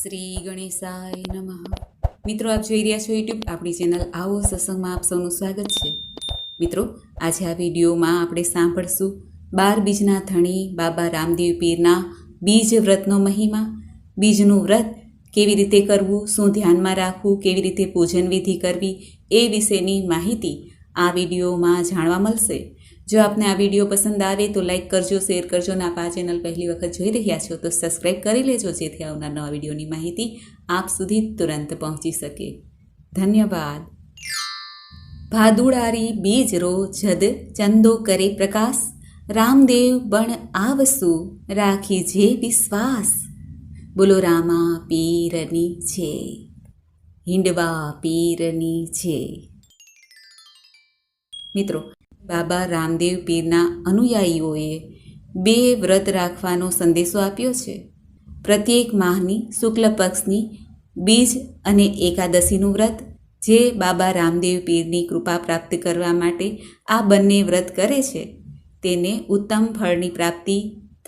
શ્રી ગણેશાય નમઃ. મિત્રો, આપ જોઈ રહ્યા છો યુટ્યુબ આપણી ચેનલ આવો સત્સંગમાં આપ સૌનું સ્વાગત છે. મિત્રો, આજે આ વિડીયોમાં આપણે સાંભળશું બાર બીજના ધણી બાબા રામદેવ પીરના બીજ વ્રતનો મહિમા. બીજનું વ્રત કેવી રીતે કરવું, શું ધ્યાનમાં રાખવું, કેવી રીતે પૂજન વિધિ કરવી એ વિશેની માહિતી આ વિડીયોમાં જાણવા મળશે. જો આપને આ વીડિયો પસંદ આવે તો લાઈક કરજો, શેર કરજો અને આપ આ ચેનલ પહેલી વખત જોઈ રહ્યા છો તો સબસ્ક્રાઈબ કરી લેજો જેથી આવનાર નવા વિડીયોની માહિતી આપ સુધી તુરંત પહોંચી શકે. ધન્યવાદ. ભાદુડારી બીજ રો જદ ચંદો કરે પ્રકાશ, રામદેવ બણ આવસુ રાખી જે વિશ્વાસ. બોલો રામા પીરની છે, હિંડવા પીરની છે. મિત્રો બાબા રામદેવ પીરના અનુયાયીઓએ બે વ્રત રાખવાનો સંદેશો આપ્યો છે. પ્રત્યેક માહની શુક્લ પક્ષની બીજ અને એકાદશીનું વ્રત, જે બાબા રામદેવ પીરની કૃપા પ્રાપ્ત કરવા માટે આ બંને વ્રત કરે છે, તેને ઉત્તમ ફળની પ્રાપ્તિ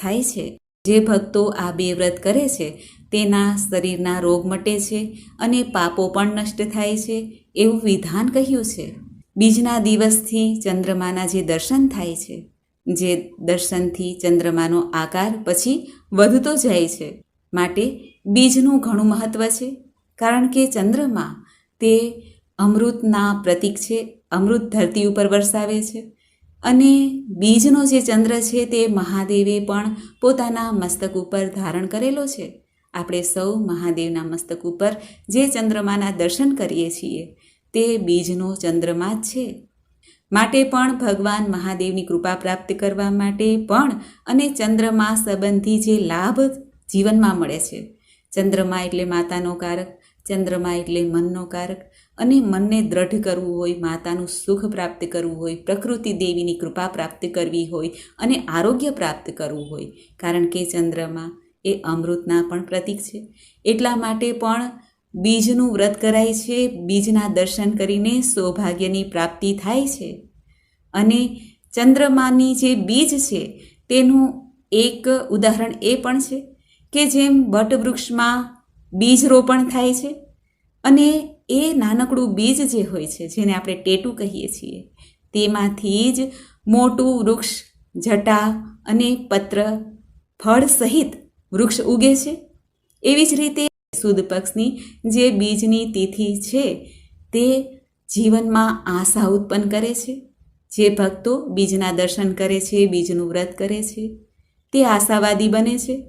થાય છે. જે ભક્તો આ બે વ્રત કરે છે, તેના શરીરના રોગ મટે છે અને પાપો પણ નષ્ટ થાય છે એવું વિધાન કહ્યું છે. બીજના દિવસથી ચંદ્રમાના જે દર્શન થાય છે, જે દર્શનથી ચંદ્રમાનો આકાર પછી વધતો જાય છે, માટે બીજનું ઘણું મહત્ત્વ છે, કારણ કે ચંદ્રમા તે અમૃતના પ્રતીક છે, અમૃત ધરતી ઉપર વરસાવે છે, અને બીજનો જે ચંદ્ર છે તે મહાદેવે પણ પોતાના મસ્તક ઉપર ધારણ કરેલો છે. આપણે સૌ મહાદેવના મસ્તક ઉપર જે ચંદ્રમાના દર્શન કરીએ છીએ તે બીજનો ચંદ્રમા જ છે. માટે પણ ભગવાન મહાદેવની કૃપા પ્રાપ્ત કરવા માટે પણ અને ચંદ્રમા સંબંધી જે લાભ જીવનમાં મળે છે. ચંદ્રમા એટલે માતાનો કારક, ચંદ્રમા એટલે મનનો કારક અને મનને દ્રઢ કરવું હોય, માતાનું સુખ પ્રાપ્ત કરવું હોય, પ્રકૃતિ દેવીની કૃપા પ્રાપ્ત કરવી હોય અને આરોગ્ય પ્રાપ્ત કરવું હોય. કારણ કે ચંદ્રમા એ અમૃતના પણ પ્રતીક છે. એટલા માટે પણ બીજનું વ્રત કરાય છે, બીજના દર્શન કરીને સૌભાગ્યની પ્રાપ્તિ થાય છે. અને ચંદ્રમાની જે બીજ છે, તેનું એક ઉદાહરણ એ પણ છે કે જેમ વટવૃક્ષમાં બીજ રોપણ થાય છે અને એ નાનકડું બીજ જે હોય છે, જેને આપણે ટેટું કહીએ છીએ, તેમાંથી જ મોટું વૃક્ષ, જટા અને પત્ર, ફળ સહિત વૃક્ષ ઉગે છે. એવી જ રીતે સુદ પક્ષની જે બીજની તિથિ છે, તે જીવનમાં આશા ઉત્પન્ન કરે છે. જે ભક્તો બીજના દર્શન કરે છે, બીજનું વ્રત કરે છે, તે આશાવાદી બને છે.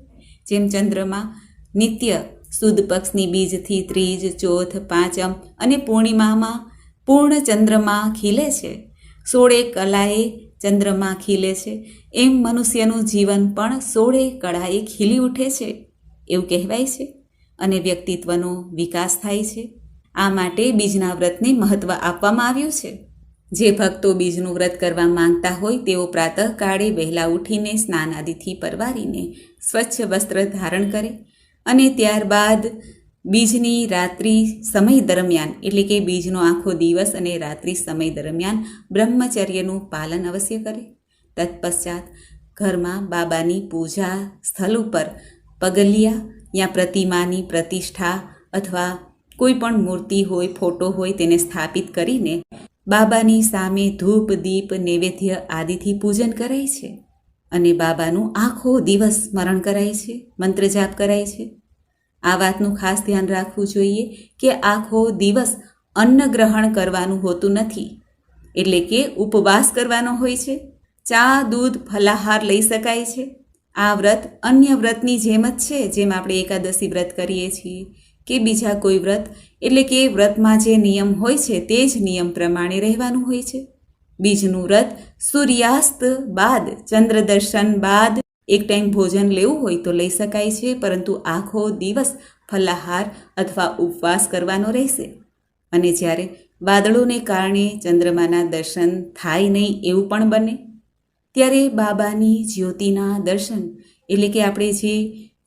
જેમ ચંદ્રમાં નિત્ય સુદ પક્ષની બીજથી ત્રીજ, ચોથ, પાંચમ અને પૂર્ણિમામાં પૂર્ણ ચંદ્રમા ખીલે છે. સોળે કલાએ ચંદ્રમા ખીલે છે. એમ મનુષ્યનું જીવન પણ સોળે કળાએ ખીલી ઉઠે છે. એવું કહેવાય છે. અને વ્યક્તિત્વનો વિકાસ થાય છે. આ માટે બીજના વ્રતને મહત્ત્વ આપવામાં આવ્યું છે. જે ભક્તો બીજનું વ્રત કરવા માંગતા હોય તેઓ પ્રાતઃકાળે વહેલા ઉઠીને સ્નાન આદિથી પરવારીને સ્વચ્છ વસ્ત્ર ધારણ કરે અને ત્યારબાદ બીજની રાત્રિ સમય દરમિયાન, એટલે કે બીજનો આખો દિવસ અને રાત્રિ સમય દરમિયાન બ્રહ્મચર્યનું પાલન અવશ્ય કરે. તત્પશ્ચાત ઘરમાં બાબાની પૂજા સ્થળ ઉપર પગલિયા યા પ્રતિમાની પ્રતિષ્ઠા અથવા કોઈ પણ મૂર્તિ હોય, ફોટો હોય તેને સ્થાપિત કરીને બાબાની સામે ધૂપ, દીપ, નૈવેદ્ય આદિથી પૂજન કરાય છે અને બાબાનું આખો દિવસ સ્મરણ કરાય છે, મંત્ર જાપ કરાય છે. આ વાતનું ખાસ ધ્યાન રાખવું જોઈએ કે આખો દિવસ અન્ન ગ્રહણ કરવાનું હોતું નથી. એટલે કે ઉપવાસ કરવાનો હોય છે. ચા, દૂધ, ફલાહાર લઈ શકાય છે. આ વ્રત અન્ય વ્રતની જેમ જ છે, જેમ આપણે એકાદશી વ્રત કરીએ છીએ કે બીજા કોઈ વ્રત. એટલે કે વ્રતમાં જે નિયમ હોય છે, તે જ નિયમ પ્રમાણે રહેવાનું હોય છે. બીજનું વ્રત સૂર્યાસ્ત બાદ, ચંદ્ર દર્શન બાદ એક ટાઈમ ભોજન લેવું હોય તો લઈ શકાય છે, પરંતુ આખો દિવસ ફલાહાર અથવા ઉપવાસ કરવાનો રહેશે. અને જ્યારે વાદળોને કારણે ચંદ્રમાના દર્શન થાય નહીં એવું પણ બને. ત્યારે બાબાની જ્યોતિના દર્શન એટલે કે આપણે જે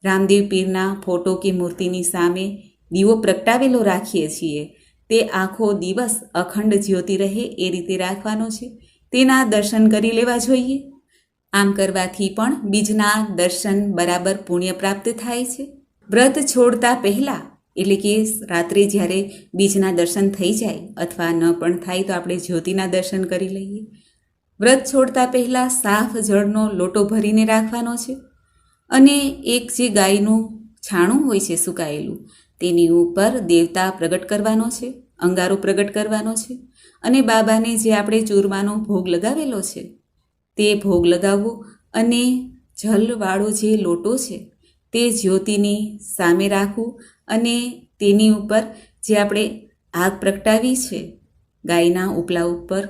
રામદેવ પીરના ફોટો કે મૂર્તિની સામે દીવો પ્રગટાવેલો રાખીએ છીએ, તે આખો દિવસ અખંડ જ્યોતિ રહે એ રીતે રાખવાનો છે. તેના દર્શન કરી લેવા જોઈએ. આમ કરવાથી પણ બીજના દર્શન બરાબર પુણ્ય પ્રાપ્ત થાય છે. વ્રત છોડતા પહેલાં એટલે કે રાત્રે જ્યારે બીજના દર્શન થઈ જાય અથવા ન પણ થાય તો આપણે જ્યોતિના દર્શન કરી લઈએ. વ્રત છોડતા પહેલાં સાફ જળનો લોટો ભરીને રાખવાનો છે અને એક જે ગાયનું છાણું હોય છે સુકાયેલું, તેની ઉપર દેવતા પ્રગટ કરવાનો છે, અંગારો પ્રગટ કરવાનો છે અને બાબાને જે આપણે ચૂરમાનો ભોગ લગાવેલો છે, તે ભોગ લગાવવો અને જલવાળો જે લોટો છે, તે જ્યોતિની સામે રાખવું અને તેની ઉપર જે આપણે આગ પ્રગટાવી છે, ગાયના ઉપલા ઉપર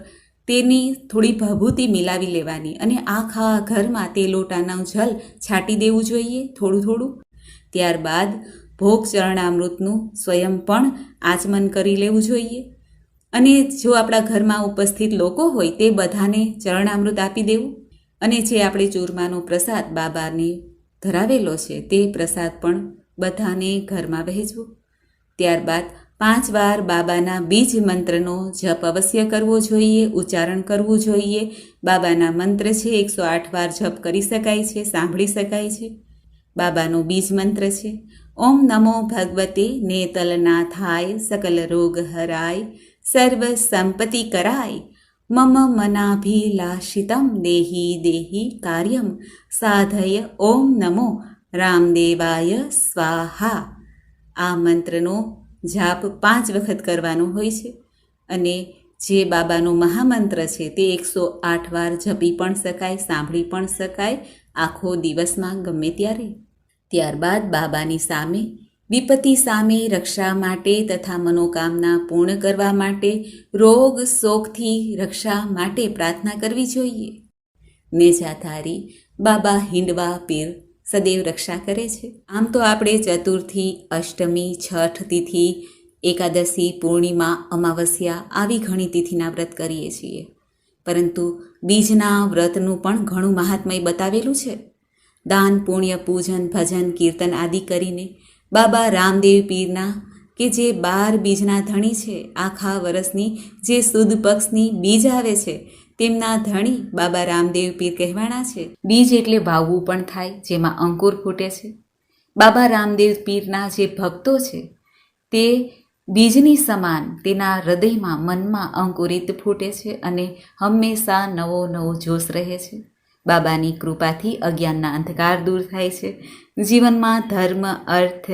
તેની થોડી ભભૂતિ મિલાવી લેવાની અને આખા ઘરમાં તે લોટાનું જલ છાંટી દેવું જોઈએ થોડું થોડું. ત્યારબાદ ભોગ ચરણામૃતનું સ્વયં પણ આચમન કરી લેવું જોઈએ. અને જો આપણા ઘરમાં ઉપસ્થિત લોકો હોય તે બધાને ચરણામૃત આપી દેવું. અને જે આપણે ચૂરમાનો પ્રસાદ બાબાને ધરાવેલો છે તે પ્રસાદ પણ બધાને ઘરમાં વહેંચવો. ત્યારબાદ પાંચ વાર બાબાના બીજ મંત્રનો જપ અવશ્ય કરવો જોઈએ, ઉચ્ચારણ કરવું જોઈએ. બાબાના મંત્ર છે, એકસો આઠ વાર જપ કરી શકાય છે, સાંભળી શકાય છે. બાબાનો બીજ મંત્ર છે, ઓમ નમો ભગવતે નેતલનાથાય સકલ રોગ હરાય, સર્વ સંપત્તિ કરાય. મમ મનાભિલાષિતમ દેહી દેહી કાર્યમ સાધય ઓમ નમો રામદેવાય સ્વાહા. આ મંત્રનો જાપ પાંચ વખત કરવાનો હોય છે અને જે બાબાનો મહામંત્ર છે તે એકસો આઠ વાર જપી પણ શકાય, સાંભળી પણ શકાય, આખો દિવસમાં ગમે ત્યારે. ત્યારબાદ બાબાની સામે, વિપત્તિ સામે રક્ષા માટે તથા મનોકામના પૂર્ણ કરવા માટે, રોગ શોકથી રક્ષા માટે પ્રાર્થના કરવી જોઈએ. નેજાધારી બાબા હિંડવા પીર સદૈવ રક્ષા કરે છે. આમ તો આપણે ચતુર્થી, અષ્ટમી, છઠ તિથિ, એકાદશી, પૂર્ણિમા, અમાવસ્યા આવી ઘણી તિથિના વ્રત કરીએ છીએ. પરંતુ બીજના વ્રતનું પણ ઘણું મહાત્મય બતાવેલું છે. દાન, પુણ્ય, પૂજન, ભજન, કીર્તન આદિ કરીને બાબા રામદેવ પીરના કે જે બાર બીજના ધણી છે, આખા વર્ષની જે સુદ પક્ષની બીજ આવે છે તેમના ધણી બાબા રામદેવ પીર કહેવાના છે. બીજ એટલે વાવવું પણ થાય, જેમાં અંકુર ફૂટે છે. બાબા રામદેવ પીરના જે ભક્તો છે, તે બીજની સમાન તેના હૃદયમાં મનમાં અંકુરિત ફૂટે છે અને હંમેશા નવો નવો જોશ રહે છે. બાબાની કૃપાથી અજ્ઞાનના અંધકાર દૂર થાય છે. જીવનમાં ધર્મ, અર્થ,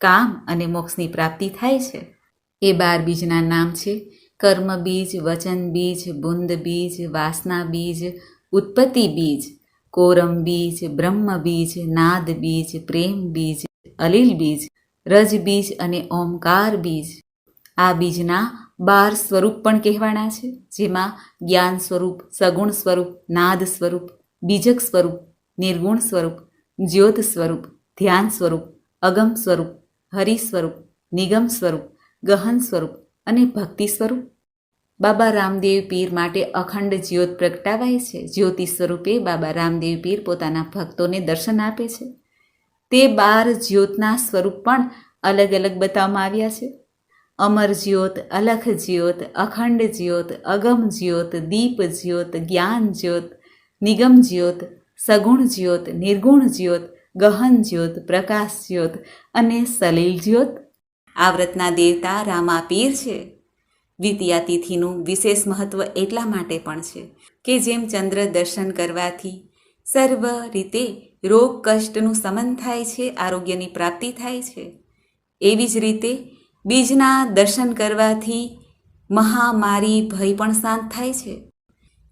કામ અને મોક્ષની પ્રાપ્તિ થાય છે. એ બાર બીજના નામ છે. કર્મ બીજ, વચન બીજ, બુંદ બીજ, વાસના બીજ, ઉત્પત્તિ બીજ, કોરમ બીજ, બ્રહ્મ બીજ, નાદ બીજ, પ્રેમ બીજ, અલીલ બીજ, રજ બીજ અને ઓમકાર બીજ. આ બીજના બાર સ્વરૂપ પણ કહેવાના છે, જેમાં જ્ઞાન સ્વરૂપ, સગુણ સ્વરૂપ, નાદ સ્વરૂપ, બીજક સ્વરૂપ, નિર્ગુણ સ્વરૂપ, જ્યોત સ્વરૂપ, ધ્યાન સ્વરૂપ, અગમ સ્વરૂપ, હરિ સ્વરૂપ, નિગમ સ્વરૂપ, ગહન સ્વરૂપ અને ભક્તિ સ્વરૂપ. બાબા રામદેવ પીર માટે અખંડ જ્યોત પ્રગટાવાય છે. જ્યોતિ સ્વરૂપે બાબા રામદેવ પીર પોતાના ભક્તોને દર્શન આપે છે. તે બાર જ્યોતના સ્વરૂપ પણ અલગ અલગ બતાવવામાં આવ્યા છે. અમર જ્યોત, અલખ જ્યોત, અખંડ જ્યોત, અગમ જ્યોત, દીપ જ્યોત, જ્ઞાન જ્યોત, નિગમ જ્યોત, સગુણ જ્યોત, નિર્ગુણ જ્યોત, ગહન જ્યોત, પ્રકાશ જ્યોત અને સલીલ જ્યોત. આ વ્રતના દેવતા રામા પીર છે. દ્વિતીયા તિથિનું વિશેષ મહત્વ એટલા માટે પણ છે કે જેમ ચંદ્ર દર્શન કરવાથી સર્વ રીતે રોગ કષ્ટનું સમન થાય છે, આરોગ્યની પ્રાપ્તિ થાય છે. એવી જ રીતે બીજના દર્શન કરવાથી મહામારી, ભય પણ શાંત થાય છે.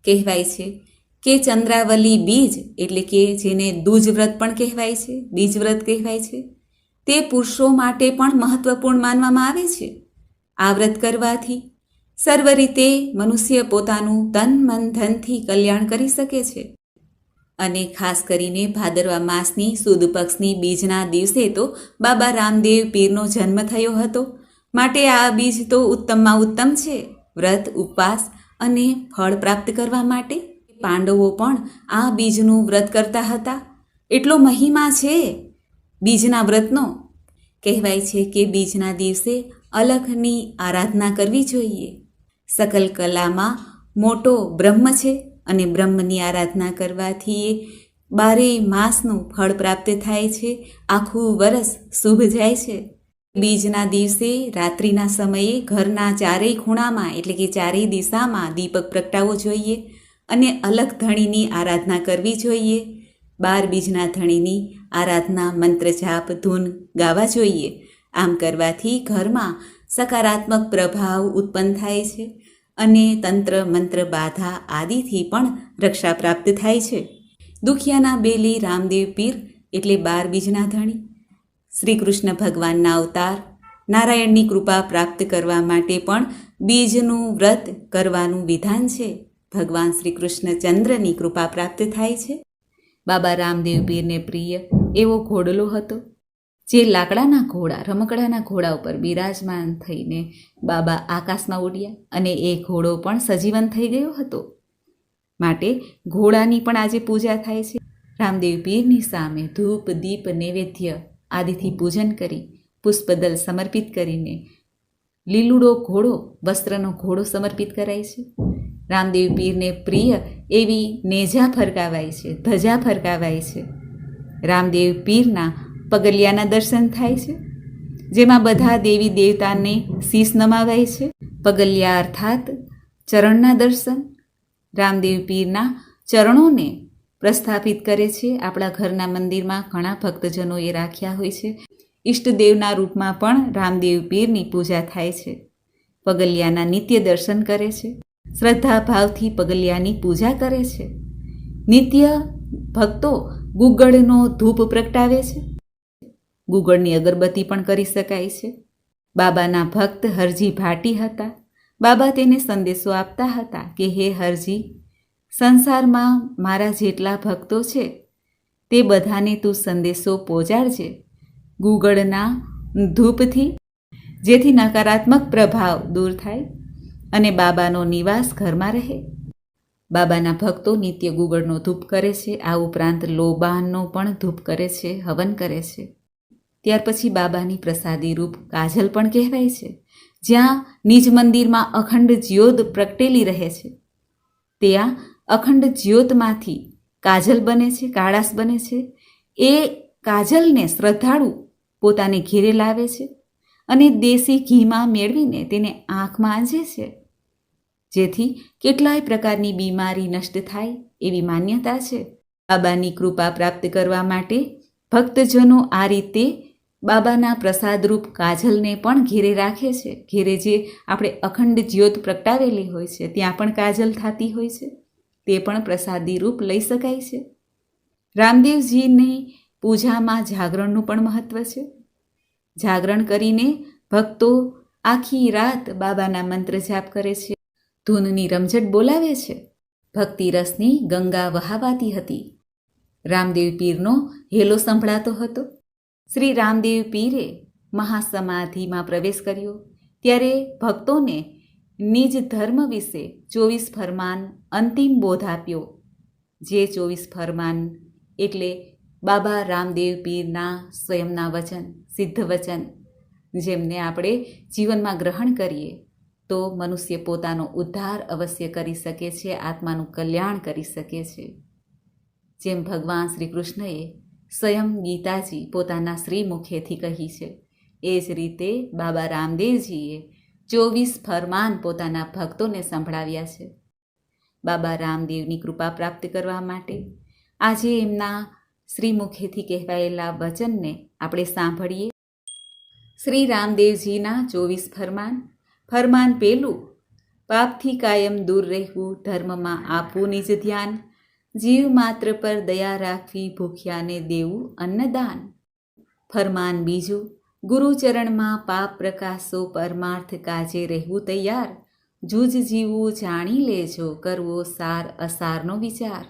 કહેવાય છે કે ચંદ્રાવલી બીજ એટલે કે જેને દૂજ વ્રત પણ કહેવાય છે બીજવ્રત કહેવાય છે, તે પુરુષો માટે પણ મહત્વપૂર્ણ માનવામાં આવે છે. આ વ્રત કરવાથી સર્વ રીતે મનુષ્ય પોતાનું તન, મન, ધનથી કલ્યાણ કરી શકે છે. અને ખાસ કરીને ભાદરવા માસની સુદ પક્ષની બીજના દિવસે તો બાબા રામદેવ પીરનો જન્મ થયો હતો. માટે આ બીજ તો ઉત્તમમાં ઉત્તમ છે. વ્રત, ઉપવાસ અને ફળ પ્રાપ્ત કરવા માટે પાંડવો પણ આ બીજનું વ્રત કરતા હતા. એટલો મહિમા છે બીજના વ્રતનો. કહેવાય છે કે બીજના દિવસે અલખની આરાધના કરવી જોઈએ. સકલ કલામાં મોટો બ્રહ્મ છે અને બ્રહ્મની આરાધના કરવાથી એ બારેય માસનું ફળ પ્રાપ્ત થાય છે. આખું વરસ શુભ જાય છે. બીજના દિવસે રાત્રિના સમયે ઘરના ચારેય ખૂણામાં એટલે કે ચારેય દિશામાં દીપક પ્રગટાવવો જોઈએ અને અલગ ધણીની આરાધના કરવી જોઈએ. બાર બીજના ધણીની આરાધના મંત્ર જાપ, ધૂન ગાવા જોઈએ. આમ કરવાથી ઘરમાં સકારાત્મક પ્રભાવ ઉત્પન્ન થાય છે અને તંત્ર, મંત્ર, બાધા આદિથી પણ રક્ષા પ્રાપ્ત થાય છે. દુખિયાના બેલી રામદેવ પીર એટલે બાર બીજના ધણી. શ્રી કૃષ્ણ ભગવાનના અવતાર, નારાયણની કૃપા પ્રાપ્ત કરવા માટે પણ બીજનું વ્રત કરવાનું વિધાન છે. ભગવાન શ્રી કૃષ્ણચંદ્રની કૃપા પ્રાપ્ત થાય છે. બાબા રામદેવ પીરને પ્રિય એવો ઘોડલો હતો. જે લાકડાના ઘોડા, રમકડાના ઘોડા ઉપર બિરાજમાન થઈને બાબા આકાશમાં ઉડ્યા અને એ ઘોડો પણ સજીવન થઈ ગયો હતો. માટે ઘોડાની પણ આજે પૂજા થાય છે. રામદેવ પીરની સામે ધૂપ, દીપ, નૈવેદ્ય આદિથી પૂજન કરી, પુષ્પદલ સમર્પિત કરીને લીલુડો ઘોડો, વસ્ત્રનો ઘોડો સમર્પિત કરાય છે. રામદેવ પીરને પ્રિય એવી નેજા ફરકાવાય છે, ધજા ફરકાવાય છે. રામદેવ પીરના પગલિયાના દર્શન થાય છે, જેમાં બધા દેવી દેવતાને શીશ નમાવાય છે. પગલિયા અર્થાત ચરણના દર્શન. રામદેવ પીરના ચરણોને પ્રસ્થાપિત કરે છે. આપણા ઘરના મંદિરમાં ઘણા ભક્તજનોએ રાખ્યા હોય છે. ઈષ્ટદેવના રૂપમાં પણ રામદેવ પીરની પૂજા થાય છે. પગલિયાના નિત્ય દર્શન કરે છે. શ્રદ્ધા ભાવથી પગલિયાની પૂજા કરે છે. નિત્ય ભક્તો ગુગળનો ધૂપ પ્રગટાવે છે. ગુગળની અગરબત્તી પણ કરી શકાય છે. બાબાના ભક્ત હરજી ભાટી હતા. બાબા તેને સંદેશો આપતા હતા કે, હે હરજી, સંસારમાં મારા જેટલા ભક્તો છે, તે બધાને તું સંદેશો પહોંચાડજે. ગુગળના ધૂપથી, જેથી નકારાત્મક પ્રભાવ દૂર થાય અને બાબાનો નિવાસ ઘરમાં રહે. બાબાના ભક્તો નિત્ય ગુગળનો ધૂપ કરે છે. આ ઉપરાંત લોબાનનો પણ ધૂપ કરે છે, હવન કરે છે. ત્યાર પછી બાબાની પ્રસાદી રૂપ કાજલ પણ કહેવાય છે, જ્યાં નિજ મંદિરમાં અખંડ જ્યોત પ્રગટેલી રહે છે. ત્યાં અખંડ જ્યોતમાંથી કાજલ બને છે કાળાશ બને છે. એ કાજલને શ્રદ્ધાળુ પોતાને ઘેરે લાવે છે અને દેશી ઘીમાં મેળવીને તેને આંખમાં આંજે છે. જેથી કેટલાય પ્રકારની બીમારી નષ્ટ થાય એવી માન્યતા છે. બાબાની કૃપા પ્રાપ્ત કરવા માટે ભક્તજનો આ રીતે બાબાના પ્રસાદરૂપ કાજલને પણ ઘેરે રાખે છે. ઘેરે જે આપણે અખંડ જ્યોત પ્રગટાવેલી હોય છે, ત્યાં પણ કાજલ થતી હોય છે. તે પણ પ્રસાદી રૂપ લઈ શકાય છે. રામદેવજીની પૂજામાં જાગરણનું પણ મહત્ત્વ છે. જાગરણ કરીને ભક્તો આખી રાત બાબાના મંત્ર જાપ કરે છે. ધૂનની રમઝટ બોલાવે છે. ભક્તિ રસની ગંગા વહાવાતી હતી. રામદેવ પીરનો હેલો સંભળાતો હતો. શ્રી રામદેવ પીરે મહાસમાધિમાં પ્રવેશ કર્યો. ત્યારે ભક્તોને નિજ ધર્મ વિશે ચોવીસ ફરમાન અંતિમ બોધ આપ્યો. જે ચોવીસ ફરમાન એટલે બાબા રામદેવ પીરના સ્વયંના વચન, સિદ્ધ વચન, જેમને આપણે જીવનમાં ગ્રહણ કરીએ તો મનુષ્ય પોતાનો ઉદ્ધાર અવશ્ય કરી શકે છે, આત્માનું કલ્યાણ કરી શકે છે. જેમ ભગવાન શ્રી કૃષ્ણએ સ્વયં ગીતાજી પોતાના શ્રી મુખેથી કહી છે. એ જ રીતે બાબા રામદેવજીએ ચોવીસ ફરમાન પોતાના ભક્તોને સંભળાવ્યા છે. બાબા રામદેવની કૃપા પ્રાપ્ત કરવા માટે આજે એમના શ્રી મુખેથી કહેવાયેલા વચનને આપણે સાંભળીએ. શ્રી રામદેવજીના ચોવીસ ફરમાન. ફરમાન પેલું, પાપથી કાયમ દૂર રહેવું, ધર્મમાં આપવું નિજ ધ્યાન જીવ માત્ર પર દયા રાખવી, ભૂખ્યાને દેવું, અન્નદાન. ફરમાન બીજું, ગુરુચરણમાં પાપ પ્રકાશો પરમાર્થ કાજે રહેવું તૈયાર. જૂજ જીવવું જાણી લેજો, કરવો સાર અસારનો વિચાર.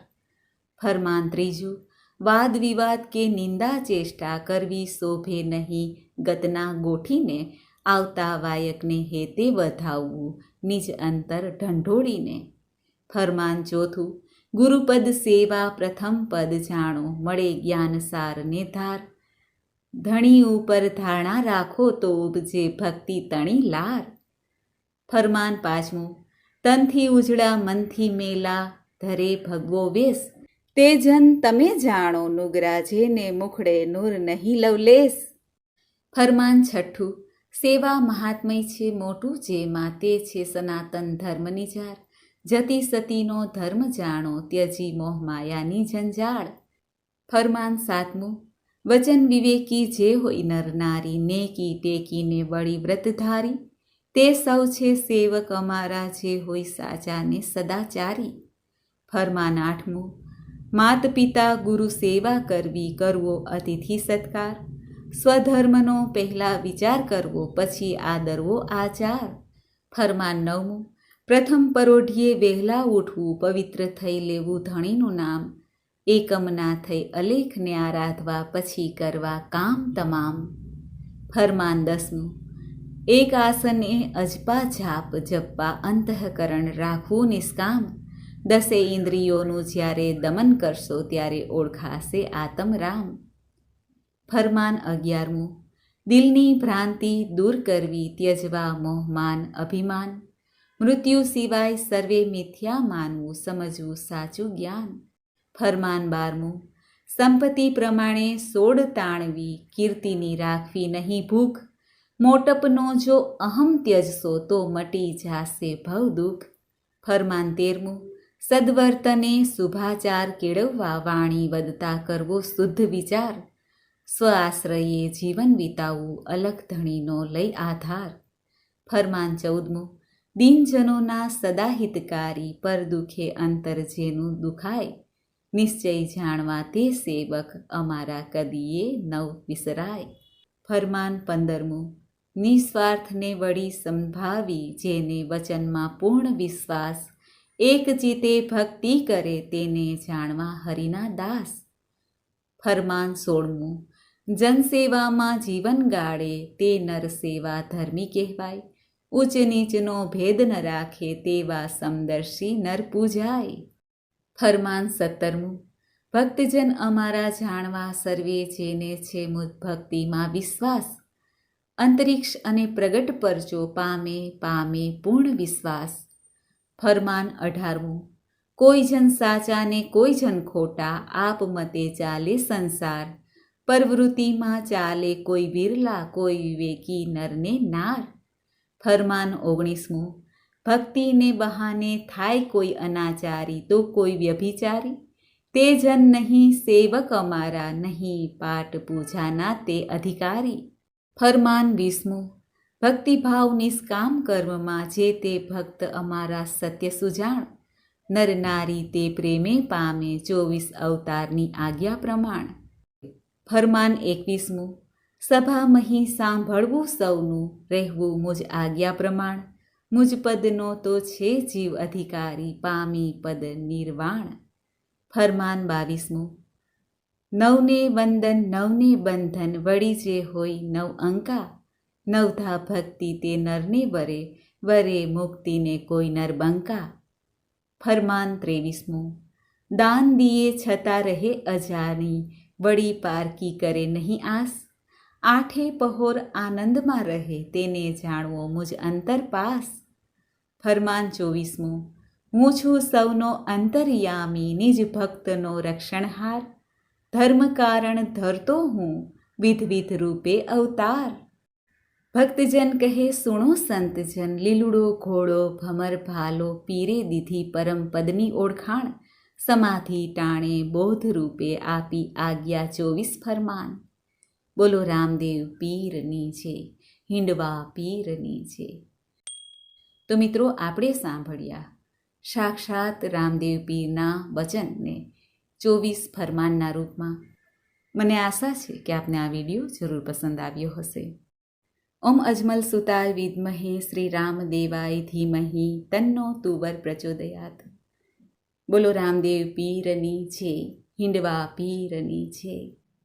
ફરમાન ત્રીજું, વાદ વિવાદ કે નિંદા ચેષ્ટા કરવી શોભે નહીં, ગતના ગોઠીને આવતા વાયકને હેતે વધાવવું, નિજ અંતર ઢંઢોળીને. ફરમાન ચોથું ગુરુપદ સેવા પ્રથમ પદ જાણો, મળે જ્ઞાન સાર ને ધાર ધણી ઉપર ધારણા રાખો તો ઉપજે ભક્તિ તણી લાર. ફરમાન પાંચમું, તનથી ઉજળા મનથી મેલા, ધરે ભગવો વેશ. તે જન તમે જાણો, નુગરાજે ને મુખડે નૂર નહીં લવલેસ ફરમાન છઠ્ઠું, સેવા મહાત્મય છે મોટું જે માતે છે સનાતન ધર્મની જાર જતી સતીનો ધર્મ જાણો, ત્યજી મોહમાયાની જંજાળ ફરમાન સાતમું, વચન વિવેકી જે હોય નર નારી, નેકી ટેકીને વળી વ્રતધારી તે સૌ છે સેવક અમારા, જે હોય સાચાને સદાચારી. ફરમાન આઠમું, માત પિતા ગુરુ સેવા કરવી, કરવો અતિથિ સત્કાર. સ્વધર્મનો પહેલા વિચાર કરવો, પછી આદરવો આચાર. ફરમાન નવમું પ્રથમ પરોઢીએ વહેલા ઉઠવું પવિત્ર થઈ લેવું ધણીનું નામ. એકમ ના થઈ અલેખને આરાધવા પછી કરવા કામ તમામ. ફરમાન દસમું, એક આસને અજપા જાપ જપ્પા અંતઃકરણ રાખવું નિષ્કામ. દસે ઇન્દ્રિયોનું જ્યારે દમન કરશો ત્યારે ઓળખાશે આતમરામ ફરમાન અગિયારમું, દિલની ભ્રાંતિ દૂર કરવી, ત્યજવા મોહમાન અભિમાન. મૃત્યુ સિવાય સર્વે મિથ્યા માનવું, સમજવું સાચું જ્ઞાન. ફરમાન બારમું, સંપત્તિ પ્રમાણે સોડ તાણવી, કીર્તિની રાખવી નહીં ભૂખ. મોટપનો જો અહમ ત્યજશો તો મટી જાશે ભવ દુઃખ. ફરમાન તેરમું, સદવર્તને શુભાચાર કેળવવા વાણી વધતા કરવો શુદ્ધ વિચાર. સ્વ આશ્રયે જીવન વિતાવવું અલગ ધણીનો લઈ આધાર. ફરમાન ચૌદમું દિનજનોના સદા હિતકારી પર દુખે અંતર જેનું દુખાય. નિશ્ચય જાણવા તે સેવક અમારા કદીએ નવ વિસરાય. ફરમાન પંદરમું, નિસ્વાર્થને વળી સંભાવી જેને વચનમાં પૂર્ણ વિશ્વાસ, એક જીતે ભક્તિ કરે તેને જાણવા હરિના દાસ. ફરમાન સોળમું, જનસેવામાં જીવન ગાળે તે નરસેવા ધર્મી કહેવાય. ઉચ્ચ નીચનો ભેદ ન રાખે તેવા સમદર્શી નર પૂજાય. ફરમાન સત્તરમું, ભક્તજન અમારા જાણવા સર્વે જેને છે મુદ ભક્તિમાં વિશ્વાસ. અંતરિક્ષ અને પ્રગટ પર જો પામે પામે પૂર્ણ વિશ્વાસ. ફરમાન અઢારમું, કોઈ જન સાચા ને કોઈ જન ખોટા, આપ મતે ચાલે સંસાર. પ્રવૃત્તિમાં ચાલે કોઈ વિરલા કોઈ વિવેકી નરને નાર. ફરમાન ઓગણીસમું, ભક્તિને બહાને થાય કોઈ અનાચારી તો કોઈ વ્યભિચારી? તે જન નહીં, સેવક અમારા નહીં પાઠ પૂજાના તે અધિકારી? ફરમાન વીસમું, ભક્તિભાવ નિષ્કામ કર્મમાં જે તે ભક્ત અમારા સત્ય સુજાણ? નર નારી તે પ્રેમે પામે ચોવીસ અવતારની આજ્ઞા પ્રમાણ? ફરમાન એકવીસમું સભામહી સાંભળવું સૌનું, રહેવું મુજ આજ્ઞા પ્રમાણ. મુજ પદનો તો છે જીવ અધિકારી, પામી પદ નિર્વાણ. ફરમાન બાવીસમું. નવને વંદન, નવને બંધન, વળી જે હોય નવ અંકા. નવધા ભક્તિ તે નરને વરે વરે મુક્તિને કોઈ નર બંકા. ફરમાન ત્રેવીસમું. દાન દિયે છતાં રહે અજાની વળી પારકી કરે નહીં આસ. આઠે પહોર આનંદમાં રહે તેને જાણવો મુજ અંતરપાસ ફરમાન ચોવીસમું, હું છું સૌનો અંતરયામી, નિજ ભક્તનો રક્ષણહાર. ધર્મ કારણ ધરતો હું, વિધવિધ રૂપે અવતાર. ભક્તજન કહે, સુણો સંતજન, લીલુડો ઘોડો, ભમર ભાલો, પીરે દીધી પરમ પદની ઓળખાણ. સમાધિ ટાણે બોધ રૂપે આપી આજ્ઞા ચોવીસ ફરમાન. બોલો રામદેવ પીરની છે હિંડવા પીરની છે તો મિત્રો આપણે સાંભળ્યા, સાક્ષાત રામદેવ પીરના વચનને ચોવીસ ફરમાનના રૂપમાં. મને આશા છે કે આપને આ વીડિયો જરૂર પસંદ આવ્યો હશે. ઓમ અજમલ સુતાય વિદ્મહે શ્રી રામ દેવાય ધીમહી, તન્નો તુવર પ્રચોદયાત. બોલો રામદેવ પીરની છે હિંડવા પીરની છે